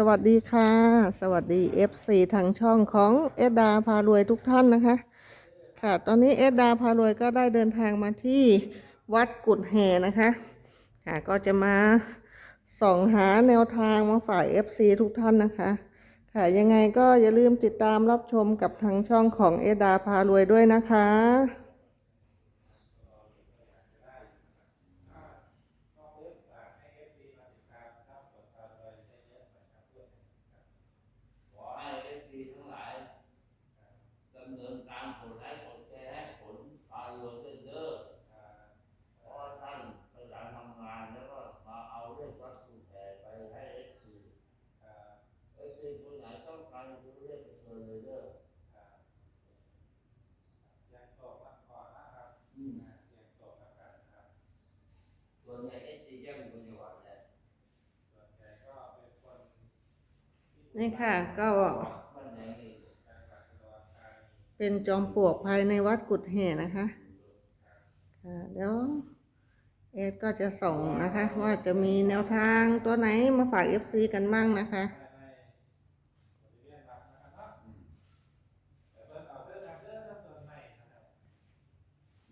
สวัสดีค่ะ สวัสดี FC ทางช่องของเอดดาพารวยทุกท่านนะคะ ค่ะ ตอนนี้เอดดาพารวยก็ได้เดินทางมาที่วัดกุดแห่นะคะ ค่ะ ก็จะมาส่องหาแนวทางมาฝ่าย FC ทุกท่านนะคะ ค่ะ ยังไงก็อย่าลืมติดตามรับชมกับทางช่องของเอดดาพารวยด้วยนะคะ ขอให้เอฟซีทั้งหลายดำเนินการกดไลค์กดแชร์ให้ผลพาโลเดนเดอร์เพราะว่าท่านขยันทำงานแล้วก็มาเอาเรื่องวัตถุแห่ไปให้เอฟซีเอฟซีคนไหนต้องการซื้อเรื่องเชิญเลยเด้ออืมส่วนใหญ่เอฟซีจะเป็นคนจังหวัดแหละ นี่ค่ะก็เป็นจอมปลวกภายในวัดกุดแห่นะคะค่ะเดี๋ยวเอฟก็จะส่งนะคะ ว่าจะมีแนวทางตัวไหนมาฝากเอฟซีกันบ้างนะคะ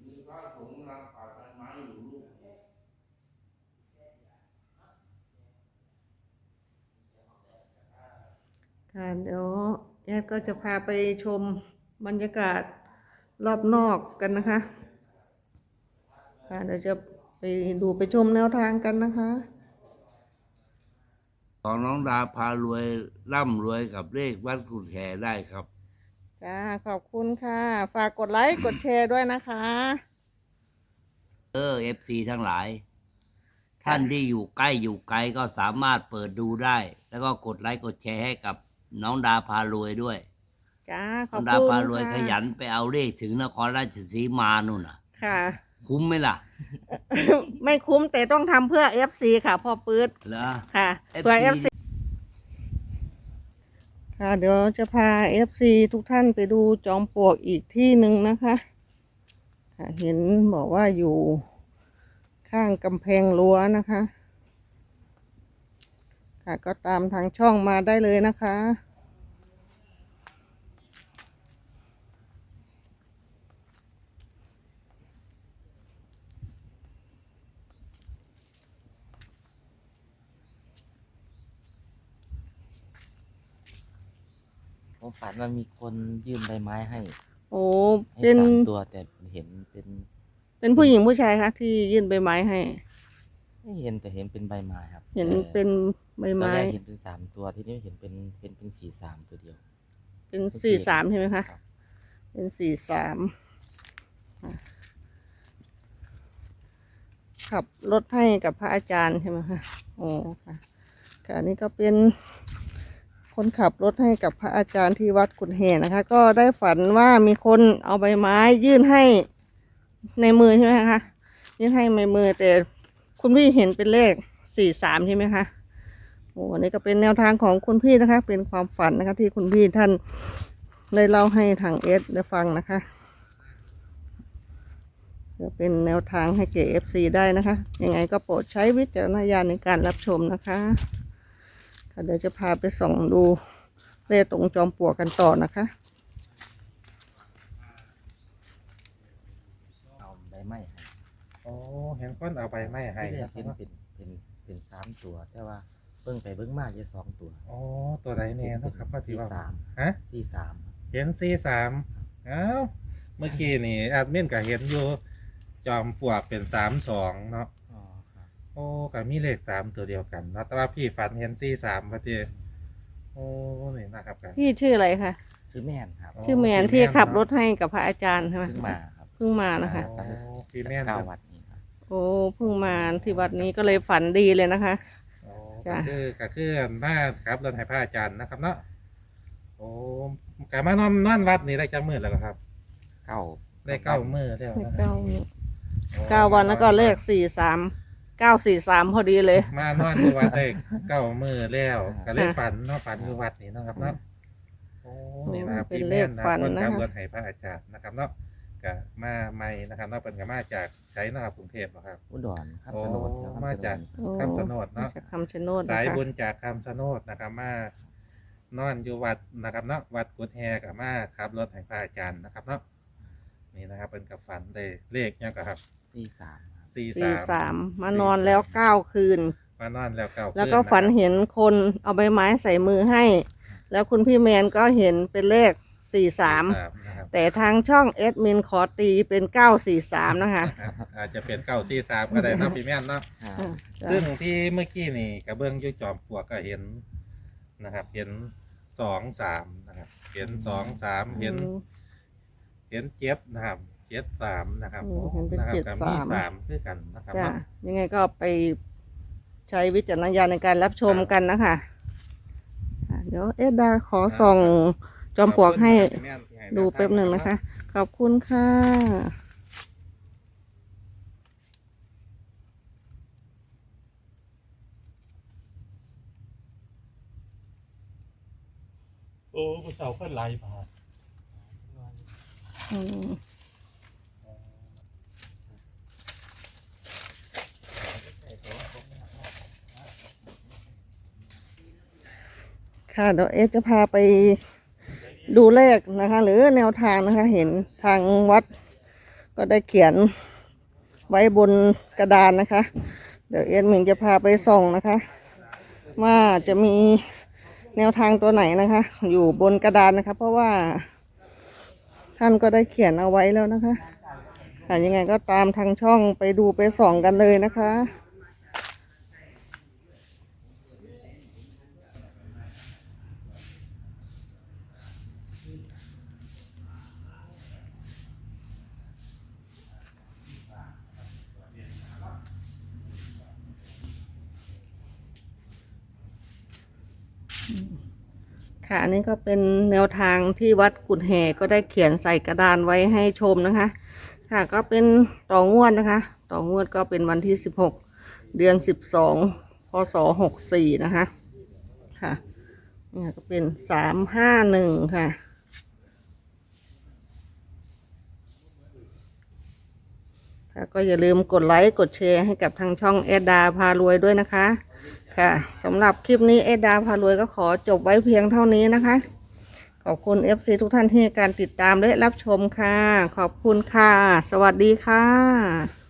มีพระสงฆ์รังป่าต้นไม้อยู่ลูก ค่ะเดี๋ยวแอดก็จะพาไปชมบรรยากาศรอบนอกกันนะคะค่ะเดี๋ยวจะไปดูไปชมแนวทางกันนะคะ ของน้องดาพารวยร่ำรวยกับเลขวัดกุฎแห่ได้ครับ จ้าขอบคุณค่ะ ฝากกดไลค์กดแชร์ด้วยนะคะ เออเอฟซีทั้งหลาย ท่านที่อยู่ใกล้อยู่ไกลก็สามารถเปิดดูได้ แล้วก็กดไลค์กดแชร์ให้กับ น้องดาพารวยด้วยจ้าขน้ออบงคุณดาพารวยค่ะขยันไปเอาเลขถึงนครราชสีมานู่นน่ะ ค่ะ คุ้มไหมล่ะไม่คุ้มแต่ต้องทำเพื่อ FC ค่ะพ่อปื๊ด เหรอ ค่ะ FC เพื่อ FC ค่ะ เดี๋ยวจะพา FC ทุกท่านไปดูจอมปลวกอีกที่หนึ่งนะคะค่ะเห็นบอกว่าอยู่ข้างกำแพงรั้วนะคะ ค่ะก็ตามทางช่องมาได้เลยนะคะ ผมฝันว่ามีคนยื่นใบไม้ให้โอ้ให้เป็นสามตัวแต่เห็นเป็นเป็นผู้หญิงผู้ชายคะที่ยื่นใบไม้ให้ ไม่เห็นแต่เห็นเป็นใบไม้ครับเห็นแต่เป็นใบตอนไม้ แรกเห็นเป็นสามตัวทีนี้เห็นเป็นเป็นเป็นสีสามตัวเดียว เป็นสี่สามใช่ไหมคะ รับเป็นสี่สามอะขับรถให้กับพระอาจารย์ใช่ไหมคะ โอ้ค่ะค่ะอันนี่ก็เป็น คนขับรถให้กับพระอาจารย์ที่วัดกุฎแห่นะคะ ก็ได้ฝันว่ามีคนเอาใบไม้ยื่นให้ในมือใช่ไหมคะยื่นให้ในมือแต่คุณพี่เห็นเป็นเลขสี่สามใช่ไหมคะโอ้นนี้ก็เป็นแนวทางของคุณพี่นะคะ เป็นความฝันนะคะ ที่คุณพี่ท่านได้เล่าให้ทางเอสได้ฟังนะคะเพื่อเป็นแนวทางให้เก๋เอฟซีได้นะคะ ยังไงก็โปรดใช้วิจารณญาณในการรับชมนะคะ เดี๋ยวจะพาไปส่องดูเลขตรงจอมปลวกกันต่อนะคะเอาใบไม้ให้โอ้เห็นคนเอาไปไม่ให้ที่แรนะกครัเห็บนเป็นเป็นเป็นสามตัว แต่ว่าเบิ่งไปเบิ่งมาจะสองตัวโอ้ตัวไหนเนี่ยเนาะครับว่าสิสี่ว่าสามฮะสี่สามเห็นซีสามเอ้าเมื่อกี้นี่แอดมินก็เห็นอยู่จอมปลวกเป็นสามสองเนาะอ๋อครับ โอ้ก็มีเลขสามตัวเดียวกันเนาะแต่ว่าพี่ฝันเห็นซีสามพอดีโอ้นี่นะครับกันพี่ชื่ออะไรคะชื่อแม่นครับอ๋อชื่อแมนที่ขับรถให้กับพระอาจารย์ใช่ไหมเพิ่งมาครับเพิ่งมานะคะ โอ้พี่แม่นเก้าครับวัดนี้ครับโอ้เพิ่งมาที่วัดนี้ก็เลยฝันดีเลยนะคะ โอ้จ้ะก็คือก็คือหน้าครับรถให้พระอาจารย์นะครับเนาะโอ้กามานอนนอนวัดนี่ได้จังมือแล้วเหรอครับ เก้าได้เก้ามือแล้วเลขนะครับเก้าเก้าวันแล้วก็เลขสี่สาม เก้าสี่สามพอดีเลย มานอนอยู่วัดได้เก้ามือแล้ว ก็เลยฝันเนาะฝันอยู่วัดนี่เนาะครับเนาะโอ้นี่นะครับเป็นพี่เลแม่ขนนะฝันคนนะคะขับรถให้พระอาจารย์นะครับเนาะกก็มาใหม่นะครับเนอกเป็นก็มาจากใช้นอกกรุงเทพเหรอครับ อุดรคำสนดครับโอ้มาจาก โอ้คำสนดเนาะ จากคำชะโนดสายนะคะบุญจากคำสนดนะครับมานอนอยู่วัดนะครับเนาะวัดกุดแฮกับมาขับรถให้พระอาจารย์นะครับเนาะนี่นะครับเป็นกับฝันได้เลขเนี่ยงก็ครับสี่สามครับ สี่สี่สามสามมานอนแล้วเก้าคืน มานอนแล้วเก่าแล้วก็ขึ้ะฝันครับเห็นคนเอาใบไม้ใส่มือให้ แล้วคุณพี่แมนก็เห็นเป็นเลขสี่สามนะครับแต่ทางช่องเอดมินขอตีเป็นเก้าสี่สามนะคะอาจจะเป็นเก้าสี่สามก็ได้เนาะพี่แม่นเนาะครับซึ่งที่เมื่อกี้นี่กระเบื้องอยุจอมปลวกก็เห็นนะครับ เห็นสองสามนะครับ เห็นสองสามเห็น เห็นเจ็ดนะครับ เจ็ดสามนะครับอืมเห็นเป็นนะครับเจ็ดกับสามมีสามคือกันนะครับจ้ะเนาะยังไงก็ไปใช้วิจารณญาณในการรับชมกันนะคะอะเดี๋ยวเอ็ดดาขอส่องจอมปลวกให้ขอบคุณครับพี่แม่ที่ให้ดูแป๊บหนึ่งนะคะ ขอบคุณค่ะ โอ้ผู้สาวเพิ่นไล่มาอืม ค่ะเดี๋ยวเอสจะพาไปดูเลขนะคะ หรือแนวทางนะคะ เห็นทางวัดก็ได้เขียนไว้บนกระดานนะคะ เดี๋ยวเอสมินจะพาไปส่องนะคะ ว่าจะมีแนวทางตัวไหนนะคะ อยู่บนกระดานนะคะ เพราะว่าท่านก็ได้เขียนเอาไว้แล้วนะคะค่ยังไงก็ตามทางช่องไปดูไปส่องกันเลยนะคะ ค่ะอันนี้ก็เป็นแนวทางที่วัดกุดแห่ก็ได้เขียนใส่กระดานไว้ให้ชมนะคะ ค่ะก็เป็นต่องวดนะคะ ต่องวดก็เป็นวันที่สิบหกเดือนสิบสองพศหกสี่นะคะ ค่ะนี่ก็เป็นสามห้าหนึ่งค่ะค่ะก็อย่าลืมกดไลค์ กดแชร์ให้กับทางช่องเอดดาพารวยด้วยนะคะ ค่ะสำหรับคลิปนี้เอดาพารวยก็ขอจบไว้เพียงเท่านี้นะคะ ขอบคุณ FC ทุกท่านที่ให้การติดตามและรับชมค่ะ ขอบคุณค่ะ สวัสดีค่ะ